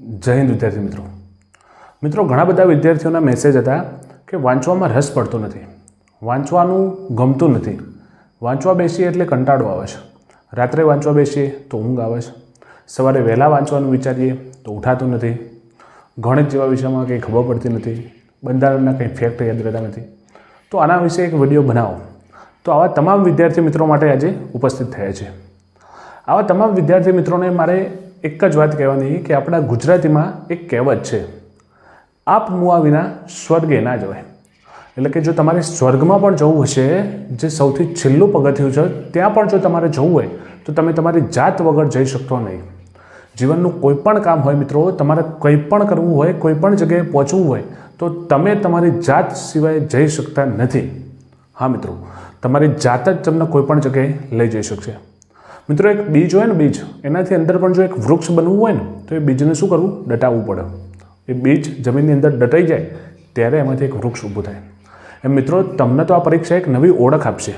જય હિન્દ, વિદ્યાર્થી મિત્રો. મિત્રો, ઘણા બધા વિદ્યાર્થીઓના મેસેજ હતા કે વાંચવામાં રસ પડતો નથી. વાંચવાનું ગમતું નથી. વાંચવા બેસીએ એટલે કંટાળો આવે છે. રાત્રે વાંચવા બેસીએ તો ઊંઘ આવે છે. સવારે વહેલા વાંચવાનું વિચારીએ તો ઉઠાતું નથી. ગણિત જેવા વિષયમાં કંઈ ખબર પડતી નથી. બંધારણના કંઈ ફેક્ટ યાદ રહેતા નથી. તો આના વિશે એક વીડિયો બનાવો. તો આવા તમામ વિદ્યાર્થી મિત્રો માટે આજે ઉપસ્થિત થયા છે. આવા તમામ વિદ્યાર્થી મિત્રોને મારે એક જ વાત કહેવાની કે આપણા ગુજરાતીમાં એક કહેવત છે, આપ મુઆ વિના સ્વર્ગે ના જવાય. એટલે કે જો તમારે સ્વર્ગમાં પણ જવું હશે, જે સૌથી છેલ્લું પગથિયું છે, ત્યાં પણ જો તમારે જવું હોય, તો તમે તમારી જાત વગર જઈ શકતો નહીં. જીવનનું કોઈ પણ કામ હોય મિત્રો, તમારે કંઈ પણ કરવું હોય, કોઈ પણ જગ્યાએ પહોંચવું હોય, તો તમે તમારી જાત સિવાય જઈ શકતા નથી. હા મિત્રો, તમારી જાત જ તમને કોઈ પણ જગ્યાએ લઈ જઈ શકશે. મિત્રો, એક બીજ હોય ને બીજ, એનાથી અંદર પણ જો એક વૃક્ષ બનવું હોય ને, તો એ બીજને શું કરવું? દટાવવું પડે. એ બીજ જમીનની અંદર દટાઈ જાય, ત્યારે એમાંથી એક વૃક્ષ ઊભું થાય. એમ મિત્રો, તમને તો આ પરીક્ષા એક નવી ઓળખ આપશે.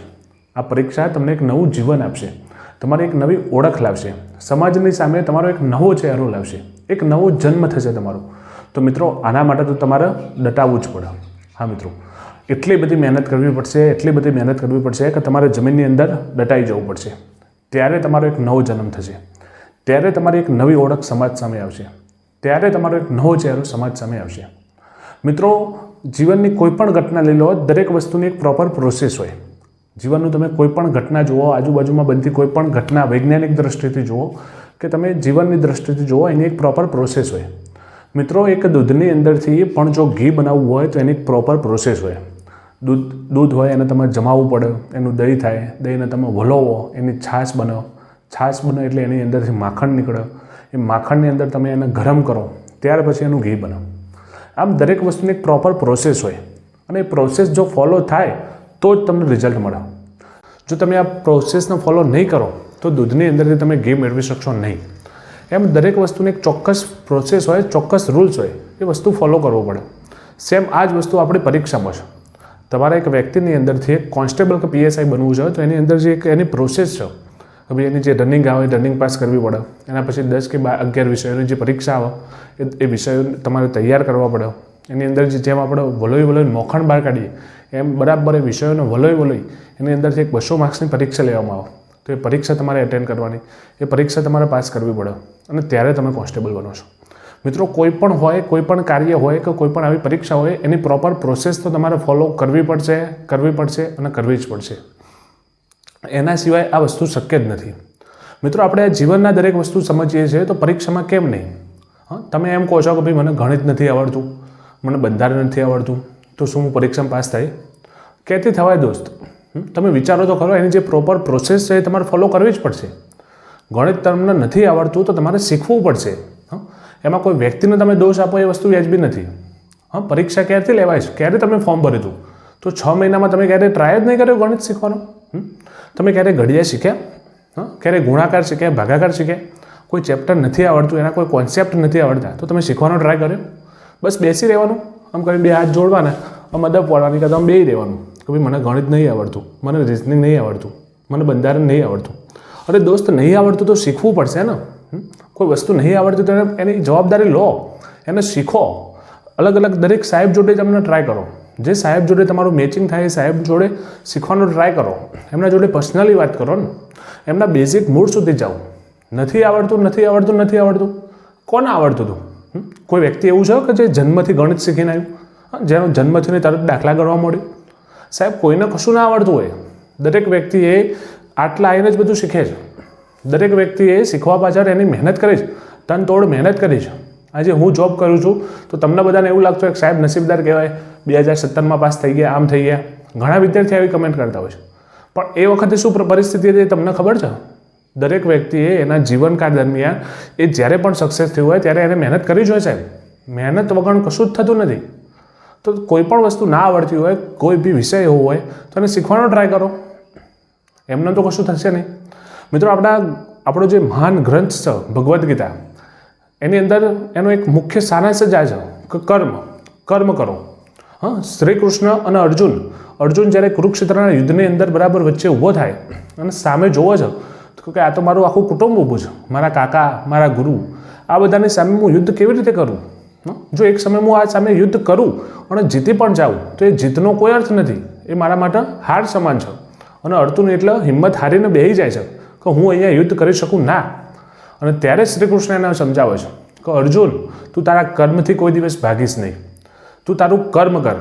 આ પરીક્ષા તમને એક નવું જીવન આપશે. તમારી એક નવી ઓળખ લાવશે. સમાજની સામે તમારો એક નવો ચહેરો લાવશે. એક નવો જન્મ થશે તમારો. તો મિત્રો, આના માટે તો તમારે દટાવવું જ પડે. હા મિત્રો, એટલી બધી મહેનત કરવી પડશે, એટલી બધી મહેનત કરવી પડશે કે તમારે જમીનની અંદર દટાઈ જવું પડશે. ત્યારે તમારો એક નવો જન્મ થશે. ત્યારે તમારી એક નવી ઓળખ સમાજ સામે આવશે. ત્યારે તમારો એક નવો ચહેરો સમાજ સામે આવશે. મિત્રો, જીવનની કોઈ પણ ઘટના લઈ લો, દરેક વસ્તુની એક પ્રોપર પ્રોસેસ હોય. જીવનનું તમે કોઈ પણ ઘટના જુઓ, આજુબાજુમાં બનતી કોઈ પણ ઘટના વૈજ્ઞાનિક દ્રષ્ટિથી જુઓ, કે તમે જીવનની દ્રષ્ટિથી જુઓ, એની એક પ્રોપર પ્રોસેસ હોય. મિત્રો, એક દૂધની અંદરથી પણ જો ઘી બનાવવું હોય તો એની એક પ્રોપર પ્રોસેસ હોય. દૂધ દૂધ હોય એને તમારે જમાવવું પડે, એનું દહીં થાય, દહીંને તમે વલોવો, એની છાશ બનો. છાશ બને એટલે એની અંદરથી માખણ નીકળે. એ માખણની અંદર તમે એને ગરમ કરો, ત્યાર પછી એનું ઘી બનો આમ દરેક વસ્તુની એક પ્રોપર પ્રોસેસ હોય. અને એ પ્રોસેસ જો ફોલો થાય, તો જ તમને રિઝલ્ટ મળે. જો તમે આ પ્રોસેસને ફોલો નહીં કરો, તો દૂધની અંદરથી તમે ઘી મેળવી શકશો નહીં. એમ દરેક વસ્તુની એક ચોક્કસ પ્રોસેસ હોય, ચોક્કસ રૂલ્સ હોય, એ વસ્તુ ફોલો કરવો પડે. સેમ આ જ વસ્તુ આપણી પરીક્ષામાં છે. તમારા એક વ્યક્તિની અંદરથી એક કોન્સ્ટેબલ કે પીએસઆઈ બનવું છે, તો એની અંદર જે એક એની પ્રોસેસ છે, કે ભાઈ એની જે રનિંગ આવે રનિંગ પાસ કરવી પડે. એના પછી દસ કે બાર, અગિયાર વિષયોની જે પરીક્ષા આવે, એ વિષયો તમારે તૈયાર કરવા પડે. એની અંદર જે, જેમ આપણે વલોઈ વલોઈ મોખણ બહાર કાઢીએ, એમ બરાબર એ વિષયોને વલોઈ વલોઈ એની અંદરથી એક બસો માર્ક્સની પરીક્ષા લેવામાં આવે. તો એ પરીક્ષા તમારે એટેન્ડ કરવાની. એ પરીક્ષા તમારે પાસ કરવી પડે. અને ત્યારે તમે કોન્સ્ટેબલ બનો છો. મિત્રો, કોઈ પણ હોય, કોઈ પણ કાર્ય હોય કે કોઈ પણ આવી પરીક્ષા હોય, એની પ્રોપર પ્રોસેસ તો તમારે ફોલો કરવી પડશે કરવી પડશે અને કરવી જ પડશે. એના સિવાય આ વસ્તુ શક્ય જ નથી. મિત્રો, આપણે જીવનના દરેક વસ્તુ સમજીએ છીએ તો પરીક્ષામાં કેમ નહીં? તમે એમ કહો છો કે ભાઈ મને ગણિત નથી આવડતું, મને બંધારણ નથી આવડતું, તો શું હું પરીક્ષામાં પાસ થાય? ક્યાંથી થવાય દોસ્ત તમે વિચારો તો ખરો, એની જે પ્રોપર પ્રોસેસ છે એ તમારે ફોલો કરવી જ પડશે. ગણિત તમને નથી આવડતું તો તમારે શીખવું પડશે. એમાં કોઈ વ્યક્તિને તમે દોષ આપો એ વસ્તુ વ્યાજબી નથી. હા, પરીક્ષા ક્યારથી લેવાય છે? ક્યારે તમે ફોર્મ ભર્યું હતું? તો છ મહિનામાં તમે ક્યારે ટ્રાય જ નહીં કર્યો ગણિત શીખવાનો? તમે ક્યારે ઘડિયા શીખ્યા? હા, ક્યારે ગુણાકાર શીખ્યા, ભાગાકાર શીખ્યા? કોઈ ચેપ્ટર નથી આવડતું, એના કોઈ કોન્સેપ્ટ નથી આવડતા. તો તમે શીખવાનો ટ્રાય કર્યો? બસ બેસી રહેવાનું. આમ કરી બે હાથ જોડવાના. આમ અદબ પડવાની કાં તો આમ બેસી રહેવાનું. કે ભાઈ મને ગણિત નહીં આવડતું, મને રિઝનિંગ નહીં આવડતું, મને બંધારણ નહીં આવડતું. અરે દોસ્ત, નહીં આવડતું તો શીખવું પડશે ને? કોઈ વસ્તુ નહીં આવડતી તો એને- જવાબદારી લો, એને શીખો. અલગ અલગ દરેક સાહેબ જોડે તમને ટ્રાય કરો. જે સાહેબ જોડે તમારું મેચિંગ થાય એ સાહેબ જોડે શીખવાનો ટ્રાય કરો. એમના જોડે પર્સનલી વાત કરો ને. એમના બેઝિક મૂળ સુધી જાઓ. નથી આવડતું નથી આવડતું નથી આવડતું. કોને આવડતું હતું? કોઈ વ્યક્તિ એવું છે કે જે જન્મથી ગણિત શીખીને આવ્યું? જેનો જન્મથી તરત દાખલા કરવા મળ્યું. સાહેબ, કોઈને કશું ના આવડતું હોય. દરેક વ્યક્તિએ આટલા આવીને જ બધું શીખે છે. દરેક વ્યક્તિએ શીખવા પાછળ એની મહેનત કરી છે. તન તોડ મહેનત કરી છે. આજે હું જોબ કરું છું, તો તમને બધાને એવું લાગતું હોય કે સાહેબ નસીબદાર કહેવાય, બે હજાર સત્તરમાં પાસ થઈ ગયા, આમ થઈ ગયા. ઘણા વિદ્યાર્થી આવી કમેન્ટ કરતા હોય છે. પણ એ વખતે શું પરિસ્થિતિ હતી તમને ખબર છે? દરેક વ્યક્તિએ એના જીવનકાળ દરમિયાન, એ જ્યારે પણ સક્સેસ થયું હોય ત્યારે એને મહેનત કરી જ હોય સાહેબ. મહેનત વગર કશું જ થતું નથી. તો કોઈ પણ વસ્તુ ના આવડતી હોય, કોઈ બી વિષય એવો હોય, તો એને શીખવાનો ટ્રાય કરો. એમને તો કશું થશે નહીં. મિત્રો, આપણા આપણો જે મહાન ગ્રંથ છે, ભગવદ્ ગીતા, એની અંદર એનો એક મુખ્ય સારાંશ જ આ છે, કે કર્મ કર્મ કરો. હા શ્રી કૃષ્ણ અને અર્જુન અર્જુન જ્યારે કુરુક્ષેત્રના યુદ્ધની અંદર બરાબર વચ્ચે ઊભો થાય, અને સામે જોવો છે, તો કે આ તો મારું આખું કુટુંબ ઊભું છે, મારા કાકા, મારા ગુરુ, આ બધાની સામે હું યુદ્ધ કેવી રીતે કરું? જો એક સમય હું આ સામે યુદ્ધ કરું, અને જીતી પણ જાઉં, તો એ જીતનો કોઈ અર્થ નથી, એ મારા માટે હાર સમાન છે, અને અર્થુન એટલે હિંમત હારીને બેહી જાય છે. કે હું અહીંયા યુદ્ધ કરી શકું? ના. અને ત્યારે શ્રી કૃષ્ણ એને સમજાવે છે કે અર્જુન, તું તારા કર્મથી કોઈ દિવસ ભાગીશ નહીં. તું તારું કર્મ કર.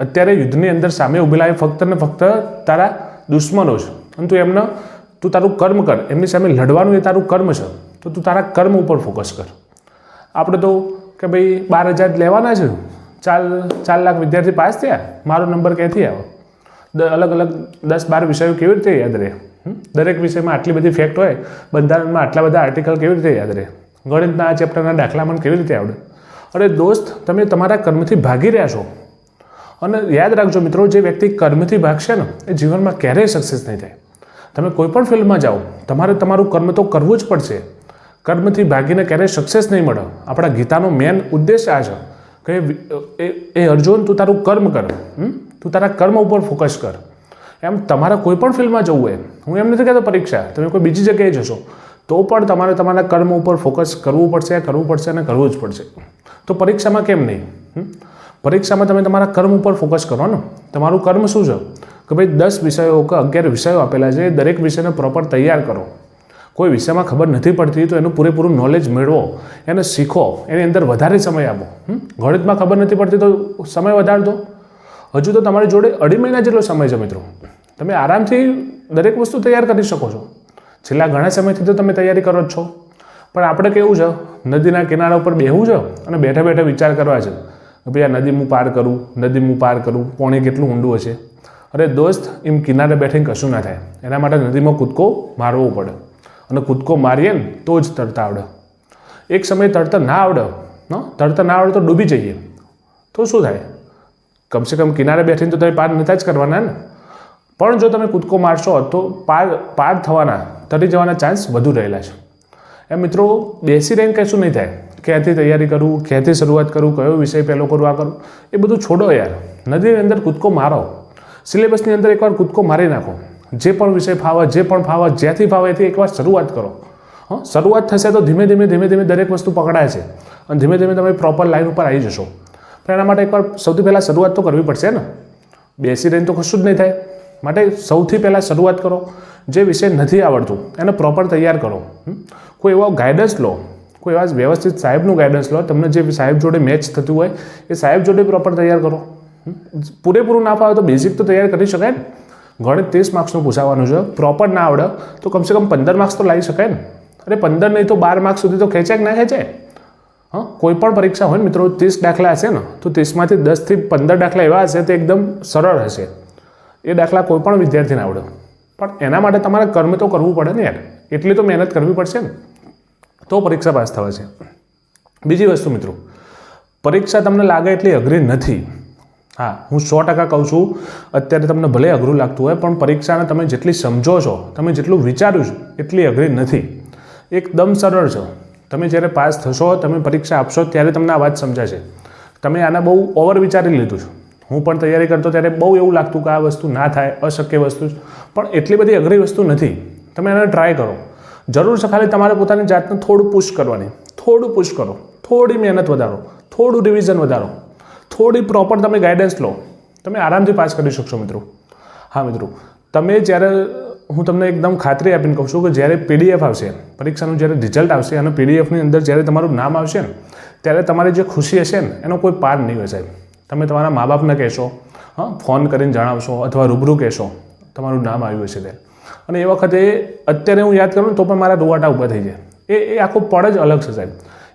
અત્યારે યુદ્ધની અંદર સામે ઉભેલા એ ફક્ત ને ફક્ત તારા દુશ્મનો છે. અને તું એમને, તું તારું કર્મ કર. એમની સામે લડવાનું એ તારું કર્મ છે. તો તું તારા કર્મ ઉપર ફોકસ કર. આપણે તો કે ભાઈ બાર હજાર લેવાના છે. ચાર ચાર લાખ વિદ્યાર્થી પાસ થયા. મારો નંબર ક્યાંથી આવ્યો? અલગ અલગ દસ બાર વિષયો કેવી રીતે યાદ રહે? દરેક વિષયમાં આટલી બધી ફેક્ટ હોય, બંધારણમાં આટલા બધા આર્ટિકલ કેવી રીતે યાદ રહે? ગણિતના આ ચેપ્ટરના દાખલા મને કેવી રીતે આવડે? અરે દોસ્ત, તમે તમારા કર્મથી ભાગી રહ્યા છો. અને યાદ રાખજો મિત્રો, જે વ્યક્તિ કર્મથી ભાગશે ને, એ જીવનમાં ક્યારેય સક્સેસ નહીં થાય. તમે કોઈ પણ ફિલ્ડમાં જાઓ, તમારે તમારું કર્મ તો કરવું જ પડશે. કર્મથી ભાગીને ક્યારેય સક્સેસ નહીં મળે. આપણા ગીતાનો મેન ઉદ્દેશ આ છે કે, એ- અર્જુન, તું તારું કર્મ કર? તું તારા કર્મ ઉપર ફોકસ કર. એમ તમારે કોઈ પણ ફિલ્ડમાં જવું હોય, હું એમ નથી કહેતો પરીક્ષા, તમે કોઈ બીજી જગ્યાએ જશો, તો પણ તમારે તમારા કર્મ ઉપર ફોકસ કરવું પડશે કરવું પડશે અને કરવું જ પડશે. તો પરીક્ષામાં કેમ નહીં? પરીક્ષામાં તમે તમારા કર્મ ઉપર ફોકસ કરો ને. તમારું કર્મ શું છે? કે ભાઈ દસ વિષયો કે અગિયાર વિષયો આપેલા છે એ દરેક વિષયને પ્રોપર તૈયાર કરો. કોઈ વિષયમાં ખબર નથી પડતી તો એનું પૂરેપૂરું નોલેજ મેળવો, એને શીખો, એની અંદર વધારે સમય આપો. ગણિતમાં ખબર નથી પડતી તો સમય વધાર દો હજુ તો તમારી જોડે અઢી મહિના જેટલો સમય છે મિત્રો. તમે આરામથી દરેક વસ્તુ તૈયાર કરી શકો છો. છેલ્લા ઘણા સમયથી તો તમે તૈયારી કરો જ છો. પણ આપણે કેવું છે? નદીના કિનારા ઉપર બેહવું છે અને બેઠા બેઠા વિચાર કરવા છે કે ભાઈ આ નદી હું પાર કરું, નદી હું પાર કરું, પોણી કેટલું ઊંડું હશે? અરે દોસ્ત, એમ કિનારે બેઠીને કશું ના થાય. એના માટે નદીમાં કૂદકો મારવો પડે. અને કૂદકો મારીએ ને તો જ તરતા આવડે. એક સમયે તરતા ના આવડે ન તરતા ના આવડે તો ડૂબી જઈએ. તો શું થાય? કમસે કમ કિનારે બેઠીને તો તમે પાર નતા જ કરવાના ને. પણ જો તમે કૂદકો મારશો તો પાર પાર થવાના તરી જવાના ચાન્સ વધુ રહેલા છે. એમ મિત્રો, બેસી રહીને કશું નહીં થાય. ક્યાંથી તૈયારી કરું, ક્યાંથી શરૂઆત કરું, કયો વિષય પહેલો કરું, આ કરું, એ બધું છોડો યાર. નદીની અંદર કૂદકો મારો. સિલેબસની અંદર એકવાર કૂદકો મારી નાખો. જે પણ વિષય ફાવે, જે પણ ફાવે, જ્યાંથી ફાવે એથી એકવાર શરૂઆત કરો. હં, શરૂઆત થશે તો ધીમે ધીમે ધીમે ધીમે દરેક વસ્તુ પકડાય છે. અને ધીમે ધીમે તમે પ્રોપર લાઈન ઉપર આવી જશો. પણ એના માટે એકવાર સૌથી પહેલાં શરૂઆત તો કરવી પડશે ને. બેસી રહીને તો કશું જ નહીં થાય. માટે સૌથી પહેલાં શરૂઆત કરો. જે વિષય નથી આવડતું, એને પ્રોપર તૈયાર કરો. કોઈ એવો ગાઈડન્સ લો. કોઈ એવા વ્યવસ્થિત સાહેબનું ગાઈડન્સ લો. તમને જે સાહેબ જોડે મેચ થતું હોય, એ સાહેબ જોડે પ્રોપર તૈયાર કરો. પૂરેપૂરું ના ફાવે તો બેઝિક તો તૈયાર કરી શકાય ને. ગણિત ત્રીસ માર્ક્સનું પૂછાવાનું છે. પ્રોપર ના આવડે તો કમસે કમ પંદર માર્ક્સ તો લાવી શકાય ને. અરે પંદર નહીં તો બાર માર્ક્સ સુધી તો ખેંચાય કે ના ખેંચાય? હા, કોઈ પણ પરીક્ષા હોય ને મિત્રો, ત્રીસ દાખલા હશે ને, તો ત્રીસમાંથી દસથી પંદર દાખલા એવા હશે તે એકદમ સરળ હશે. એ દાખલા કોઈ પણ વિદ્યાર્થીને આવડે. પણ એના માટે તમારે કર્મ તો કરવું પડે ને યાર. એટલી તો મહેનત કરવી પડશે ને. તો પરીક્ષા પાસ થવા છે. બીજી વસ્તુ મિત્રો, પરીક્ષા તમને લાગે એટલી અઘરી નથી. હા, હું સો ટકા કહું છું, અત્યારે તમને ભલે અઘરું લાગતું હોય, પણ પરીક્ષાને તમે જેટલી સમજો છો, તમે જેટલું વિચાર્યું છો, એટલી અઘરી નથી. એકદમ સરળ છે. તમે જ્યારે પાસ થશો, તમે પરીક્ષા આપશો, ત્યારે તમને આ વાત સમજાશે. તમે આના બહુ ઓવર વિચારી લીધું છે. હું પણ તૈયારી કરતો ત્યારે બહુ એવું લાગતું કે આ વસ્તુ ના થાય, અશક્ય વસ્તુ પણ એટલી બધી અઘરી વસ્તુ નથી. તમે એને ટ્રાય કરો. જરૂર છે ખાલી તમારે પોતાની જાતને થોડું પુશ કરવાની. થોડું પુશ કરો. થોડી મહેનત વધારો. થોડું રિવિઝન વધારો. થોડી પ્રોપર તમે ગાઈડન્સ લો. તમે આરામથી પાસ કરી શકશો મિત્રો. હા મિત્રો, તમે જ્યારે હું તમને એકદમ ખાતરી આપીને કહું છું કે જ્યારે પીડીએફ આવશે, પરીક્ષાનું જ્યારે રિઝલ્ટ આવશે અને પીડીએફની અંદર જ્યારે તમારું નામ આવશે ને, ત્યારે તમારી જે ખુશી હશે ને, એનો કોઈ પાર નહીં હોય સાહેબ. તમે તમારા મા બાપને કહેશો, હા, ફોન કરીને જણાવશો અથવા રૂબરૂ કહેશો, તમારું નામ આવ્યું હશે ત્યારે. અને એ વખતે અત્યારે હું યાદ કરું તો પણ મારા રૂવાટા ઊભા થઈ જાય. એ એ આખો પળ જ અલગ છે સાહેબ.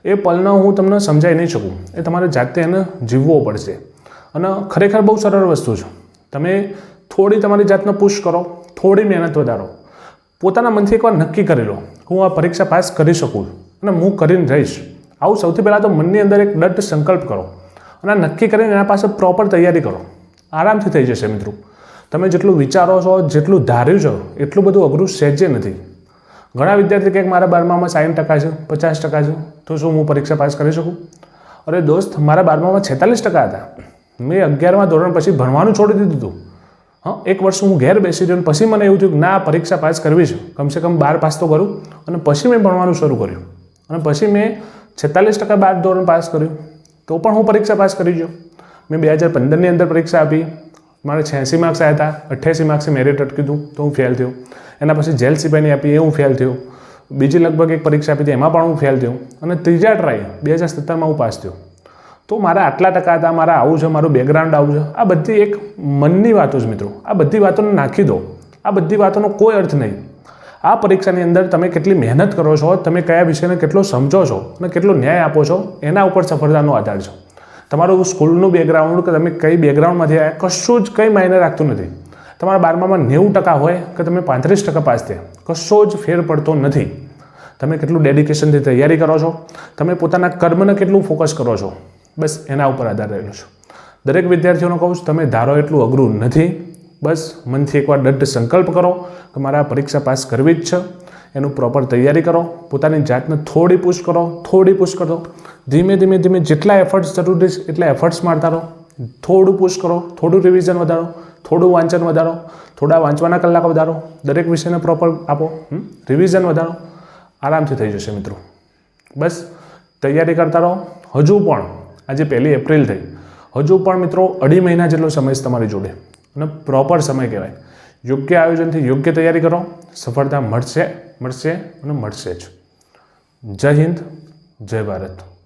એ પલનો હું તમને સમજાવી નહીં શકું. એ તમારે જાતે એને જીવવો પડશે. અને ખરેખર બહુ સરળ વસ્તુ છે. તમે થોડી તમારી જાતને પુશ કરો. થોડી મહેનત વધારો. પોતાના મનથી એકવાર નક્કી કરી લો. હું આ પરીક્ષા પાસ કરી શકું અને હું કરીને રહીશ આવું સૌથી પહેલાં તો મનની અંદર એક દૃઢ સંકલ્પ કરો અને આ નક્કી કરીને એના પાસે પ્રોપર તૈયારી કરો. આરામથી થઈ જશે મિત્રો. તમે જેટલું વિચારો છો, જેટલું ધાર્યું છો, એટલું બધું અઘરું સહેજે નથી. ઘણા વિદ્યાર્થી કંઈક મારા બારમામાં સાઠ ટકા છે, પચાસ ટકા છે, તો શું હું પરીક્ષા પાસ કરી શકું? અરે દોસ્ત, મારા બારમામાં છેતાલીસ ટકા હતા. મેં અગિયારમા ધોરણ પછી ભણવાનું છોડી દીધું હતું. હા, એક વર્ષ હું ઘેર બેસી રહ્યો પછી મને એવું થયું કે ના, પરીક્ષા પાસ કરવી છે. કમસે કમ બાર પાસ તો કરું. અને પછી મેં ભણવાનું શરૂ કર્યું. અને પછી મેં છેતાલીસ ટકા બાર ધોરણ પાસ કર્યું. તો પણ હું પરીક્ષા પાસ કરી ગયો. મેં બે હજાર પંદરની અંદર પરીક્ષા આપી. મારે છ્યાસી માર્ક્સ આવ્યા હતા. અઠ્યાસી માર્ક્સે મેરિટ અટક્યું તો હું ફેલ થયો. એના પછી જેલ સિપાહીની આપી એ હું ફેલ થયો. બીજી લગભગ એક પરીક્ષા આપી હતી, એમાં પણ હું ફેલ થયો. અને ત્રીજા ટ્રાય બે હજાર સત્તરમાં હું પાસ થયો. તો મારા આટલા ટકા હતા, મારા આવું છે, મારું બેકગ્રાઉન્ડ આવું છે. આ બધી એક મનની વાતો છે મિત્રો. આ બધી વાતોને નાખી દો. આ બધી વાતોનો કોઈ અર્થ નહીં. આ પરીક્ષાની અંદર તમે કેટલી મહેનત કરો છો, તમે કયા વિષયને કેટલો સમજો છો અને કેટલો ન્યાય આપો છો, એના ઉપર સફળતાનો આધાર છે. તમારું સ્કૂલનું બેકગ્રાઉન્ડ કે તમે કઈ બેકગ્રાઉન્ડમાંથી આવ્યા, કશું જ કંઈ માયને રાખતું નથી. તમારા બારમામાં નેવું ટકા હોય કે તમે પાંત્રીસ ટકા પાસ થયા, કશો જ ફેર પડતો નથી. તમે કેટલું ડેડિકેશનથી તૈયારી કરો છો? તમે પોતાના કર્મને કેટલું ફોકસ કરો છો? બસ એના ઉપર આધાર રહેલો છે. દરેક વિદ્યાર્થીઓને કહું છું, તમે ધારો એટલું અઘરું નથી, બસ મનથી એકવાર દઢ સંકલ્પ કરો કે મારે આ પરીક્ષા પાસ કરવી જ છે, એનું પ્રોપર તૈયારી કરો, પોતાની જાતને થોડી પુશ કરો, થોડી પુશ કરો, ધીમે ધીમે ધીમે જેટલા એફર્ટ્સ જરૂરી છે એટલા એફર્ટ્સ મારતા રહો, થોડું પુશ કરો, થોડું રિવિઝન વધારો, થોડું વાંચન વધારો, થોડા વાંચવાના કલાક વધારો, દરેક વિષયને પ્રોપર આપો રિવિઝન વધારો, આરામથી થઈ જશે મિત્રો. બસ, તૈયારી કરતા રહો, હજુ પણ આજે પહેલી એપ્રિલ થઈ. હજુ પણ મિત્રો અઢી મહિના જેટલો સમય છે તમારી જોડે. અને પ્રોપર સમય કહેવાય. યોગ્ય આયોજનથી યોગ્ય તૈયારી કરો. સફળતા મળશે મળશે અને મળશે જ. જય હિન્દ, જય ભારત.